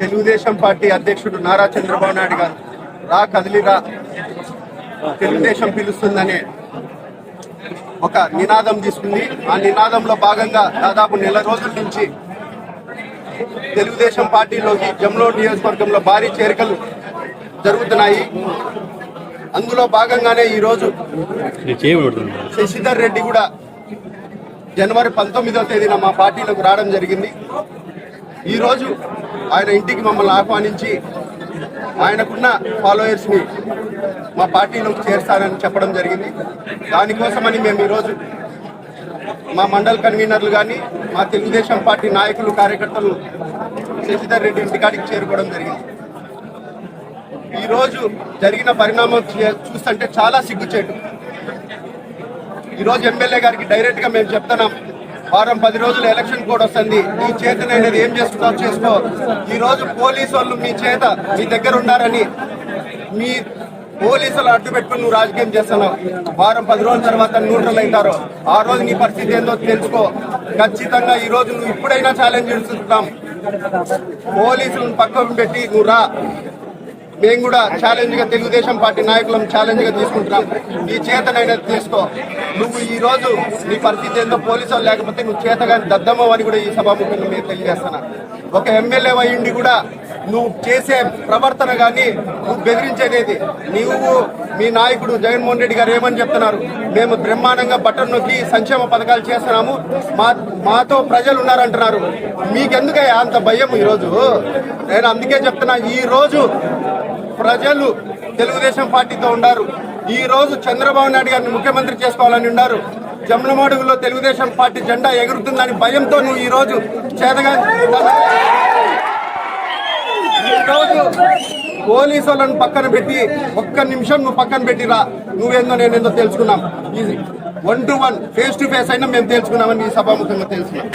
Telugu Desam party అధ్యక్షుడు నారా చంద్రబాబు నాయుడు గారు రా కదిలిరా తెలుగుదేశం పిలుస్తుందనే ఒక నినాదం తీసుకుంది. ఆ నినాదంలో భాగంగా దాదాపు నెల రోజుల నుంచి తెలుగుదేశం పార్టీలోకి జమ్లో నియోజకవర్గంలో భారీ చేరికలు జరుగుతున్నాయి. అందులో భాగంగానే ఈరోజు శశిధర్ రెడ్డి కూడా జనవరి పంతొమ్మిదవ తేదీన మా పార్టీలోకి రావడం జరిగింది. ఈరోజు ఆయన ఇంటికి మమ్మల్ని ఆహ్వానించి ఆయనకున్న ఫాలోయర్స్ని మా పార్టీలోకి చేర్స్తానని చెప్పడం జరిగింది. దానికోసమని మేము ఈరోజు మా మండల్ కన్వీనర్లు కానీ మా తెలుగుదేశం పార్టీ నాయకులు కార్యకర్తలు శశిధర్ రెడ్డి ఇంటికాడికి చేరుకోవడం జరిగింది. ఈరోజు జరిగిన పరిణామం చూస్తుంటే చాలా సిగ్గుచేటు. ఈరోజు ఎమ్మెల్యే గారికి డైరెక్ట్గా మేము చెప్తున్నాం. వారం పది రోజులు ఎలక్షన్ కోడ్ వస్తుంది. ఈ నేను ఏం చేసుకుంటావు చేసుకో. ఈ రోజు పోలీసు వాళ్ళు మీ చేత మీ దగ్గర ఉన్నారని మీ పోలీసులు అడ్డు పెట్టుకుని నువ్వు రాజకీయం చేస్తున్నావు. వారం పది రోజుల తర్వాత న్యూట్రల్ అవుతారు. ఆ రోజు నీ పరిస్థితి ఏందో తెలుసుకో. ఖచ్చితంగా ఈ రోజు నువ్వు ఇప్పుడైనా ఛాలెంజ్ చేస్తున్నాం పోలీసులను పక్కన పెట్టి నువ్వు రా. మేము కూడా ఛాలెంజ్గా తెలుగుదేశం పార్టీ నాయకులను ఛాలెంజ్గా తీసుకుంటున్నాం. నీ చేతనైనా తీసుకో. నువ్వు ఈ రోజు నీ పరిస్థితి ఏందో పోలీసు లేకపోతే నువ్వు చేతగాని దద్దమ్మ అని కూడా ఈ సభాముఖంగా మీరు తెలియజేస్తున్నా ఒక ఎమ్మెల్యే అయ్యిండి కూడా నువ్వు చేసే ప్రవర్తన కానీ నువ్వు బెదిరించేది నువ్వు మీ నాయకుడు జగన్మోహన్ రెడ్డి గారు ఏమని చెప్తున్నారు? మేము బ్రహ్మాండంగా బట్టలు నొక్కి సంక్షేమ పథకాలు చేస్తున్నాము. మా మాతో ప్రజలు ఉన్నారంటున్నారు. మీకెందుకే అంత భయం ఈరోజు? నేను అందుకే చెప్తున్నా ఈ రోజు ప్రజలు తెలుగుదేశం పార్టీతో ఉన్నారు ఈ రోజు చంద్రబాబు నాయుడు గారిని ముఖ్యమంత్రి చేసుకోవాలని ఉన్నారు జమ్లమడుగులో తెలుగుదేశం పార్టీ జెండా ఎగురుతుందని భయంతో నువ్వు ఈరోజు చేతగా రోజు పోలీసు వాళ్ళని పక్కన పెట్టి ఒక్క నిమిషం నువ్వు పక్కన పెట్టిరా. నువ్వేందో నేనేందో తెలుసుకున్నాం. ఇది one to one face to face అయినా మేము తెలుసుకున్నామని సభాముఖంగా తెలుసుకున్నాం.